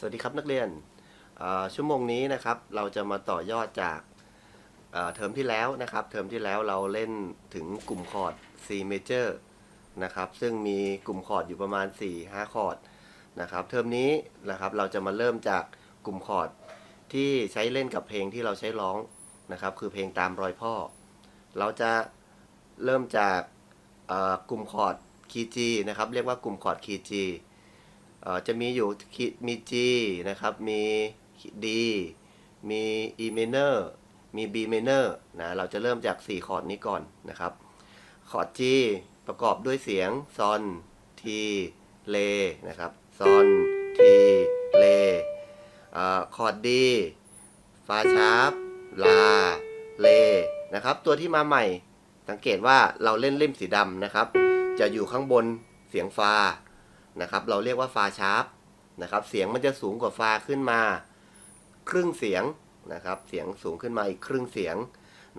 สวัสดีครับนักเรียนชั่วโมงนี้นะครับเราจะมาต่อยอดจากเทอมที่แล้วนะครับเทอมที่แล้วเราเล่นถึงกลุ่มคอร์ด C major นะครับซึ่งมีกลุ่มคอร์ดอยู่ประมาณ 4-5 คอร์ดนะครับเทอมนี้นะครับเราจะมาเริ่มจากกลุ่มคอร์ดที่ใช้เล่นกับเพลงที่เราใช้ร้องนะครับคือเพลงตามรอยพ่อ เราจะเริ่มจากกลุ่มคอร์ดคีย์ G นะครับเรียกว่ากลุ่มคอร์ดคีย์ G เอ่อ จะมีอยู่คีย์มี G นะครับ มี D มี E minor มี B minor นะ เราจะเริ่มจาก 4 คอร์ดนี้ก่อนนะครับ คอร์ด G ประกอบด้วยเสียงซอนทีเลนะครับซอนทีเลคอร์ด D ฟาชาร์ปลาเลนะครับ ตัวที่มาใหม่สังเกตว่าเราเล่นเล่มสีดำนะครับ จะอยู่ข้างบนเสียงฟา นะครับ เราเรียกว่าฟาชาร์ปนะครับ เสียงมันจะสูงกว่าฟาขึ้นมา ครึ่งเสียงนะครับ เสียงสูงขึ้นมาอีกครึ่งเสียง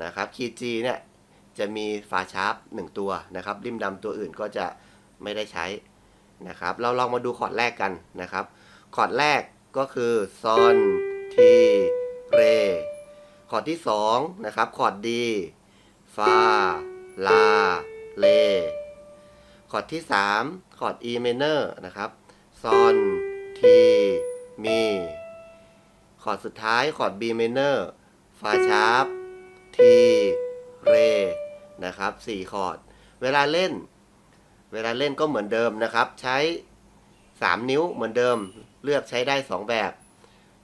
นะครับ คีย์จีเนี่ยจะมีฟาชาร์ปหนึ่งตัวนะครับ ริมดำตัวอื่นก็จะไม่ได้ใช้นะครับ เราลองมาดูคอร์ดแรกกันนะครับ คอร์ดแรกก็คือซอนทีเรคอร์ดที่สองนะครับ คอร์ดดีฟาลาเลคอร์ดที่ 3 คอร์ด E minor นะครับซอนทีมีคอร์ดสุดท้ายคอร์ด B minor ฟาชาร์ปทีเรนะครับ4คอร์ด เวลาเล่น เวลาเล่นก็เหมือนเดิมนะครับ ใช้ 3 นิ้วเหมือนเดิมเลือกใช้ได้ 2 แบบ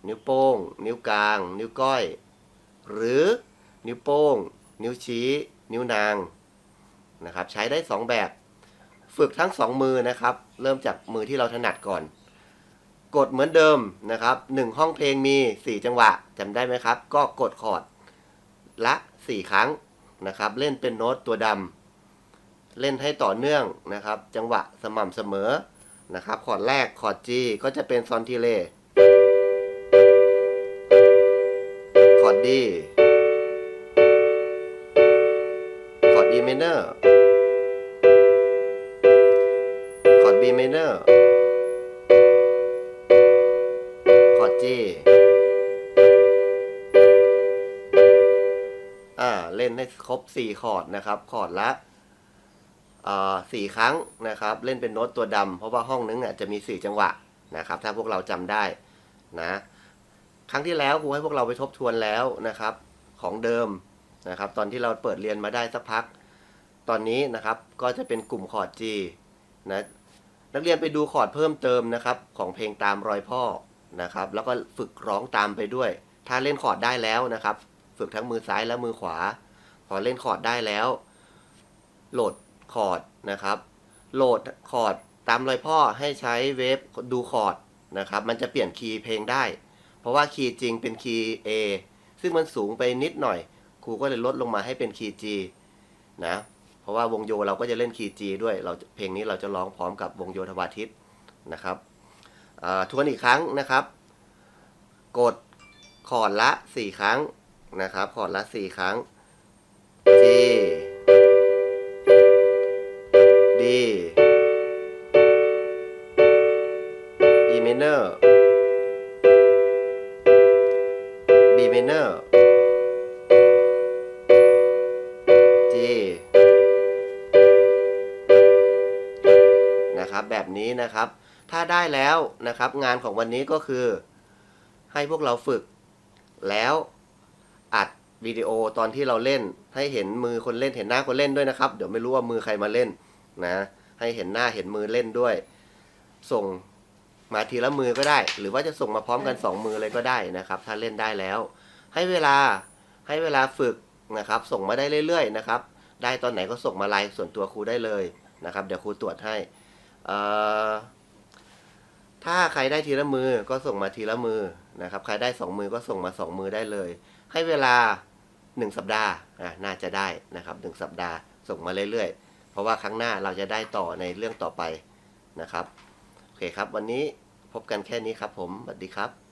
นิ้วโป้ง นิ้วกลาง นิ้วก้อย หรือนิ้วโป้ง นิ้วชี้ นิ้วนางนะครับ ใช้ได้ 2 แบบ ฝึกทั้งสองมือนะครับ เริ่มจากมือที่เราถนัดก่อน กดเหมือนเดิมนะครับหนึ่งห้องเพลงมี4จังหวะจำได้ไหมครับ ก็กดคอร์ดละ4ครั้งนะครับ เล่นเป็นโน้ตตัวดำเล่นให้ต่อเนื่องนะครับ จังหวะสม่ำเสมอนะครับคอร์ดแรกคอร์ด G ก็จะเป็นซอนทีเลคอร์ด D คอร์ด E minor B minor คอร์ด G อ่า เล่นให้ครบ 4 คอร์ดนะครับ คอร์ดละอ่าสี่ครั้งนะครับ เล่นเป็นโน้ตตัวดำเพราะว่าห้องนึงอะจะมี 4 จังหวะนะครับ ถ้าพวกเราจำได้นะครั้งที่แล้วครูให้พวกเราไปทบทวนแล้วนะครับ ของเดิมนะครับ ตอนที่เราเปิดเรียนมาได้สักพัก ตอนนี้นะครับก็จะเป็นกลุ่มคอร์ด G นะ นักเรียนไปดูคอร์ดเพิ่มเติมนะครับของเพลงตามรอยพ่อนะครับ แล้วก็ฝึกร้องตามไปด้วย ถ้าเล่นคอร์ดได้แล้วนะครับ ฝึกทั้งมือซ้ายและมือขวา พอเล่นคอร์ดได้แล้ว โหลดคอร์ดนะครับ โหลดคอร์ดตามรอยพ่อให้ใช้เวฟดูคอร์ดนะครับ มันจะเปลี่ยนคีย์เพลงได้ เพราะว่าคีย์จริงเป็นคีย์ A ซึ่งมันสูงไปนิดหน่อย ครูก็เลยลดลงมาให้เป็นคีย์ G นะ เพราะว่าวงโยเราก็จะเล่นคีย์ G ด้วย เราเพลงนี้เราจะร้องพร้อมกับวงโยธวาทิตนะครับทวนอีกครั้งนะครับ กดคอร์ดละ 4 ครั้งนะครับคอร์ดละ 4 ครั้ง G D E minor B minor นะครับ แบบนี้นะครับ ถ้าได้แล้วนะครับ งานของวันนี้ก็คือ ให้พวกเราฝึก แล้วอัดวิดีโอตอนที่เราเล่น ให้เห็นมือคนเล่นเห็นหน้าคนเล่นด้วยนะครับ เดี๋ยวไม่รู้ว่ามือใครมาเล่นนะ ให้เห็นหน้าเห็นมือเล่นด้วย ส่งมาทีละมือก็ได้ หรือว่าจะส่งมาพร้อมกันสองมือเลยก็ได้นะครับ ถ้าเล่นได้แล้ว ให้เวลาให้เวลาฝึกนะครับ ส่งมาได้เรื่อยๆนะครับ ได้ตอนไหนก็ส่งมาไลน์ส่วนตัวครูได้เลยนะครับ เดี๋ยวครูตรวจให้เอ่อ ถ้าใครได้ทีละมือก็ส่งมาทีละมือนะครับ ใครได้สองมือก็ส่งมาสองมือได้เลย ให้เวลาหนึ่งสัปดาห์นะน่าจะได้นะครับหนึ่งสัปดาห์ส่งมาเรื่อยๆ เพราะว่าครั้งหน้าเราจะได้ต่อในเรื่องต่อไปนะครับ โอเคครับ วันนี้พบกันแค่นี้ครับผมสวัสดีครับ